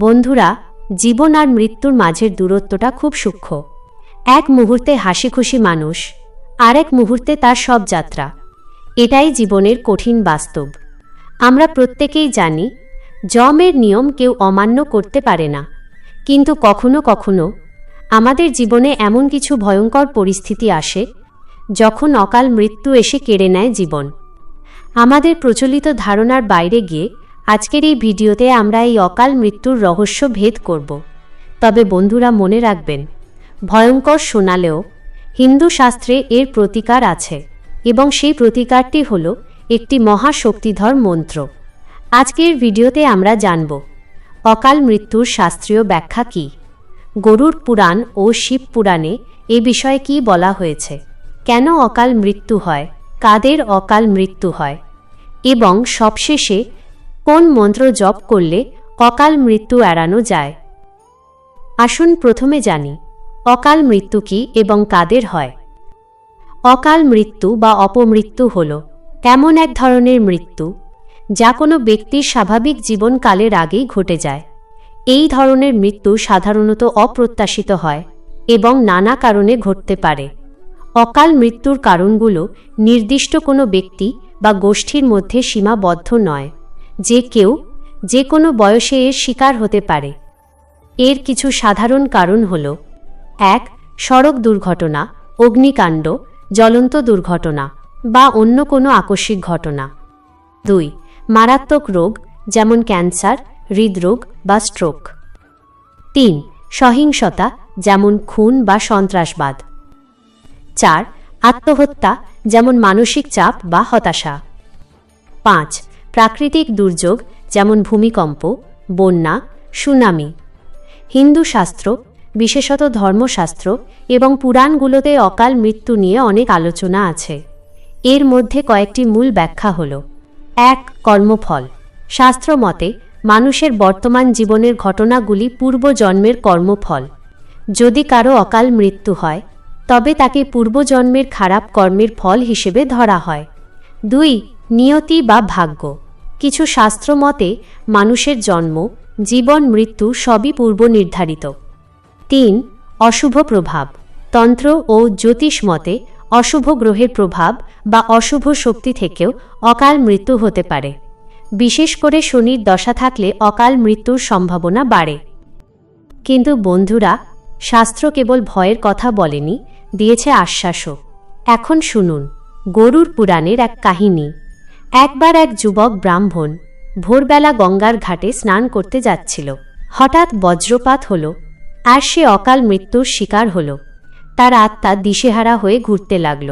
বন্ধুরা, জীবন আর মৃত্যুর মাঝের দূরত্বটা খুব সূক্ষ্ম। এক মুহূর্তে হাসি খুশি মানুষ, আরেক মুহূর্তে তার সব যাত্রা। এটাই জীবনের কঠিন বাস্তব। আমরা প্রত্যেকেই জানি জমের নিয়ম কেউ অমান্য করতে পারে না। কিন্তু কখনো কখনো আমাদের জীবনে এমন কিছু ভয়ঙ্কর পরিস্থিতি আসে, যখন অকাল মৃত্যু এসে কেড়ে নেয় জীবন। আমাদের প্রচলিত ধারণার বাইরে গিয়ে আজকের এই ভিডিওতে আমরা এই অকাল মৃত্যুর রহস্য ভেদ করব। তবে বন্ধুরা মনে রাখবেন, ভয়ঙ্কর শোনালেও হিন্দু শাস্ত্রে এর প্রতিকার আছে এবং সেই প্রতিকারটি হল একটি মহাশক্তিধর মন্ত্র। আজকের ভিডিওতে আমরা জানব, অকাল মৃত্যুর শাস্ত্রীয় ব্যাখ্যা কী? গরুর পুরাণ ও শিব পুরাণে এ বিষয়ে কি বলা হয়েছে? কেন অকাল মৃত্যু হয়? কাদের অকাল মৃত্যু হয়? এবং সবশেষে কোন মন্ত্র জপ করলে অকাল মৃত্যু এড়ানো যায়? আসুন প্রথমে জানি, অকাল মৃত্যু কি এবং কাদের হয়? অকাল মৃত্যু বা অপমৃত্যু হল এমন এক ধরনের মৃত্যু যা কোনো ব্যক্তির স্বাভাবিক জীবনকালের আগেই ঘটে যায়। এই ধরনের মৃত্যু সাধারণত অপ্রত্যাশিত হয় এবং নানা কারণে ঘটতে পারে। অকাল মৃত্যুর কারণগুলো নির্দিষ্ট কোনো ব্যক্তি বা গোষ্ঠীর মধ্যে সীমাবদ্ধ নয়। যে কেউ যে কোনো বয়সে এর শিকার হতে পারে। এর কিছু সাধারণ কারণ হল, এক, সড়ক দুর্ঘটনা, অগ্নিকাণ্ড, জ্বলন্ত দুর্ঘটনা বা অন্য কোনো আকস্মিক ঘটনা। দুই, মারাত্মক রোগ যেমন ক্যান্সার, হৃদরোগ বা স্ট্রোক। তিন, সহিংসতা যেমন খুন বা সন্ত্রাসবাদ। চার, আত্মহত্যা যেমন মানসিক চাপ বা হতাশা। পাঁচ প্রাকৃতিক দুর্যোগ, যেমন ভূমিকম্প, বন্যা, সুনামি। হিন্দু শাস্ত্র, বিশেষত ধর্মশাস্ত্র এবং পুরাণগুলোতে অকাল মৃত্যু নিয়ে অনেক আলোচনা আছে। এর মধ্যে কয়েকটি মূল ব্যাখ্যা হল। এক, কর্মফল। শাস্ত্র মতে, মানুষের বর্তমান জীবনের ঘটনাগুলি পূর্বজন্মের কর্মফল। যদি কারও অকাল মৃত্যু হয়, তবে তাকে পূর্বজন্মের খারাপ কর্মের ফল হিসেবে ধরা হয়। দুই, নিয়তি বা ভাগ্য। কিছু শাস্ত্র মতে, মানুষের জন্ম, জীবন, মৃত্যু সবই পূর্ব নির্ধারিত। তিন, অশুভ প্রভাব। তন্ত্র ও জ্যোতিষ মতে, অশুভ গ্রহের প্রভাব বা অশুভ শক্তি থেকেও অকাল মৃত্যু হতে পারে। বিশেষ করে শনির দশা থাকলে অকাল মৃত্যুর সম্ভাবনা বাড়ে। কিন্তু বন্ধুরা, শাস্ত্র কেবল ভয়ের কথা বলেনি, দিয়েছে আশ্বাসও। এখন শুনুন, গরুর পুরাণের এক কাহিনী। একবার এক যুবক ব্রাহ্মণ ভোরবেলা গঙ্গার ঘাটে স্নান করতে যাচ্ছিল। হঠাৎ বজ্রপাত হল, আর সে অকাল মৃত্যুর শিকার হল। তার আত্মা দিশেহারা হয়ে ঘুরতে লাগল।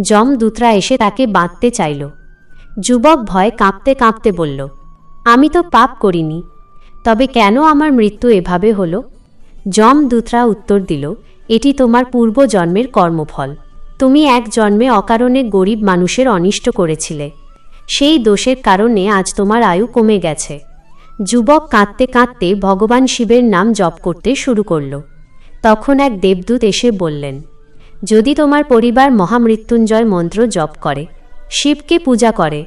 যমদূতরা এসে তাকে বাঁধতে চাইল। যুবক ভয় কাঁপতে কাঁপতে বলল, আমি তো পাপ করিনি, তবে কেন আমার মৃত্যু এভাবে হলো? যমদূতরা উত্তর দিল, এটি তোমার পূর্ব জন্মের কর্মফল। তুমি এক জন্মে অকারণে গরিব মানুষের অনিষ্ট করেছিলে। সেই দোষের কারণে আজ তোমার আয়ু কমে গেছে। যুবক কাঁদতে কাঁদতে ভগবান শিবের নাম জপ করতে শুরু করল। তখন এক দেবদূত এসে বললেন, যদি তোমার পরিবার মহামৃত্যুঞ্জয় মন্ত্র জপ করে, শিবকে পূজা করে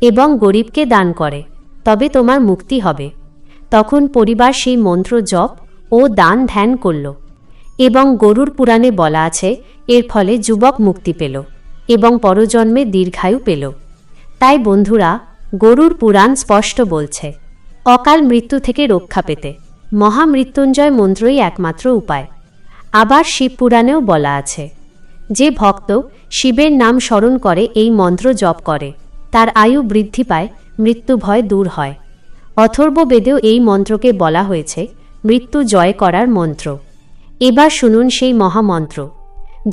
এবং গরিবকে দান করে, তবে তোমার মুক্তি হবে। তখন পরিবার সেই মন্ত্র জপ ও দান ধ্যান করল এবং গরুর পুরাণে বলা আছে, এর ফলে যুবক মুক্তি পেল এবং পরজন্মে দীর্ঘায়ু পেল। তাই বন্ধুরা, গরুর পুরাণ স্পষ্ট বলছে, অকাল মৃত্যু থেকে রক্ষা পেতে। মহামৃত্যুঞ্জয় মন্ত্রই একমাত্র উপায়। আবার শিব পুরাণেও বলা আছে, যে ভক্ত শিবের নাম স্মরণ করে এই মন্ত্র জপ করে, তার আয়ু বৃদ্ধি পায়, মৃত্যু ভয় দূর হয়। অথর্ব বেদেও এই মন্ত্রকে বলা হয়েছে, মৃত্যু জয় করার মন্ত্র। এবার শুনুন সেই মহামন্ত্র,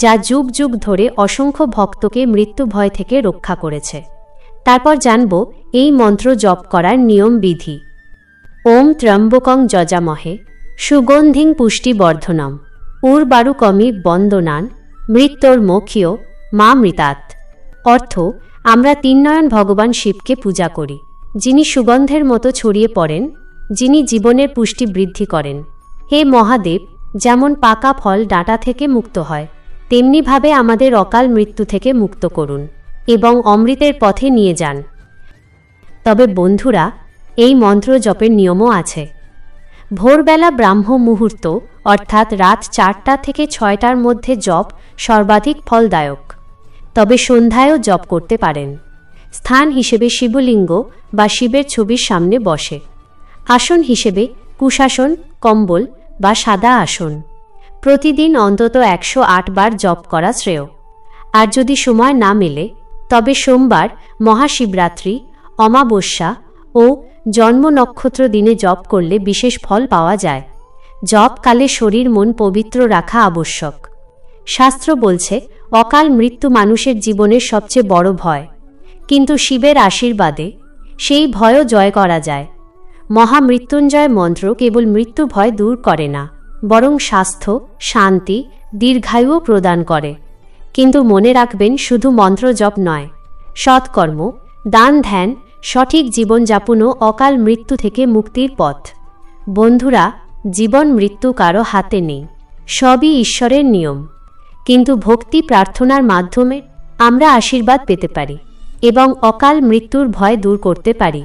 যা যুগ যুগ ধরে অসংখ্য ভক্তকে মৃত্যু ভয় থেকে রক্ষা করেছে। তারপর জানব এই মন্ত্র জপ করার নিয়ম বিধি। ওম ত্র্যম্বকং যজামহে, সুগন্ধিং পুষ্টিবর্ধনম উর্বারুকমি বন্দনান, মৃত্যুর মোক্ষীয় মা মৃতাত। অর্থ, আমরা তিননয়ন ভগবান শিবকে পূজা করি, যিনি সুগন্ধের মতো ছড়িয়ে পড়েন, যিনি জীবনের পুষ্টি বৃদ্ধি করেন। হে মহাদেব, যেমন পাকা ফল ডাঁটা থেকে মুক্ত হয়, তেমনিভাবে আমাদের অকাল মৃত্যু থেকে মুক্ত করুন। এবং অমৃতের পথে নিয়ে যান। তবে বন্ধুরা, এই মন্ত্র জপের নিয়মও আছে। ভোরবেলা ব্রাহ্ম মুহূর্ত, অর্থাৎ রাত চারটা থেকে ছয়টার মধ্যে জপ সর্বাধিক ফলদায়ক। তবে সন্ধ্যায়ও জপ করতে পারেন। স্থান হিসেবে শিবলিঙ্গ বা শিবের ছবির সামনে বসে। আসন হিসেবে কুশাসন, কম্বল বা সাদা আসন। প্রতিদিন অন্তত একশো আট বার জপ করা শ্রেয়। আর যদি সময় না মেলে তবে সোমবার মহাশিবরাত্রি, অমাবস্যা ও জন্ম নক্ষত্র দিনে জপ করলে বিশেষ ফল পাওয়া যায়। জপকালে শরীর, মন পবিত্র রাখা আবশ্যক। শাস্ত্র বলছে, অকাল মৃত্যু মানুষের জীবনের সবচেয়ে বড় ভয়। কিন্তু শিবের আশীর্বাদে সেই ভয়ও জয় করা যায়। মহামৃত্যুঞ্জয় মন্ত্র কেবল মৃত্যু ভয় দূর করে না, বরং স্বাস্থ্য, শান্তি, দীর্ঘায়ুও প্রদান করে। কিন্তু মনে রাখবেন শুধু মন্ত্র জপ নয়। সৎকর্ম, দান ধ্যান, সঠিক জীবনযাপনও অকাল মৃত্যু থেকে মুক্তির পথ। বন্ধুরা, জীবন মৃত্যু কারও হাতে নেই। সবই ঈশ্বরের নিয়ম। কিন্তু ভক্তি প্রার্থনার মাধ্যমে আমরা আশীর্বাদ পেতে পারি এবং অকাল মৃত্যুর ভয় দূর করতে পারি।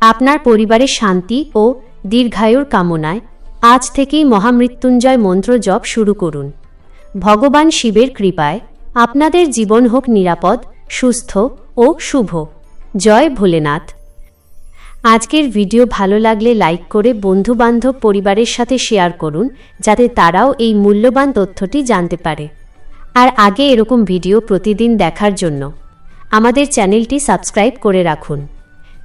আপনার পরিবারের শান্তি ও দীর্ঘায়ুর কামনায় আজ থেকেই মহামৃত্যুঞ্জয় মন্ত্র জপ শুরু করুন। ভগবান শিবের কৃপায় আপনাদের জীবন হোক নিরাপদ, সুস্থ ও শুভ। জয় ভোলেনাথ। আজকের ভিডিও ভালো লাগলে লাইক করে বন্ধুবান্ধব পরিবারের সাথে শেয়ার করুন, যাতে তারাও এই মূল্যবান তথ্যটি জানতে পারে। আর আগে এরকম ভিডিও প্রতিদিন দেখার জন্য আমাদের চ্যানেলটি সাবস্ক্রাইব করে রাখুন।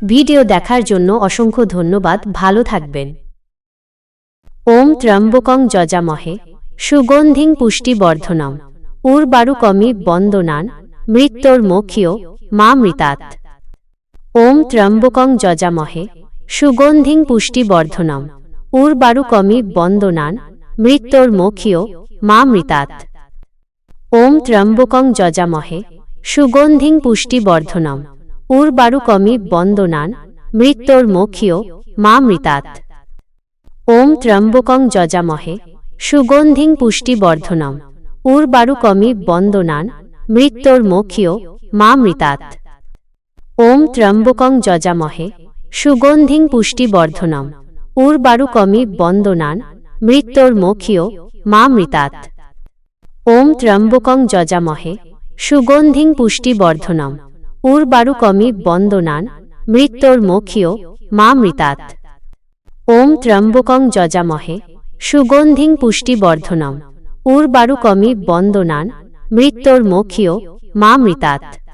ভিডিও দেখার জন্য অসংখ্য ধন্যবাদ, ভালো থাকবেন। ওম ত্রম্বকং যজামহে। সুগন্ধিং পুষ্টি পুষ্টিবর্ধনম উর্বারুকমি বন্দনান, মৃত্যুর মোক্ষীয় মা মৃতাৎ ওম ত্র্যম্বকং যজামহে, সুগন্ধিং পুষ্টি পুষ্টিবর্ধনম উর্বারুকমি বন্দনান, মৃত্যুর মোক্ষীয় মা মৃতাৎ ওম ত্র্যম্বকং যজামহে, সুগন্ধিং পুষ্টি পুষ্টিবর্ধনম উর্বারুকমি বন্দনান, মৃত্যুর মোক্ষীয় মা মৃতাৎ ওম ত্র্যম্বকং যজামহে সুগন্ধিং পুষ্টি পুষ্টিবর্ধনম উর্বারুকমি বন্দনান, মৃত্যুর মোক্ষীয় মা মৃতাৎ ওম ত্র্যম্বকং যজামহে, সুগন্ধিং পুষ্টি পুষ্টিবর্ধনম উর্বারুকমি বন্দনান, মৃত্যুর মোক্ষীয় মা মৃতাৎ ওম ত্র্যম্বকং যজামহে, সুগন্ধিং পুষ্টি পুষ্টিবর্ধনম উর্বারুকমি বন্দনান, মৃত্যুর মোক্ষীয় মা মৃতাৎ ওম ত্র্যম্বকং যজামহে সুগন্ধিং পুষ্টি পুষ্টিবর্ধনম উর্বারুকমি বন্দনান মৃত্যুর মক্ষীয় মা মৃতাৎ।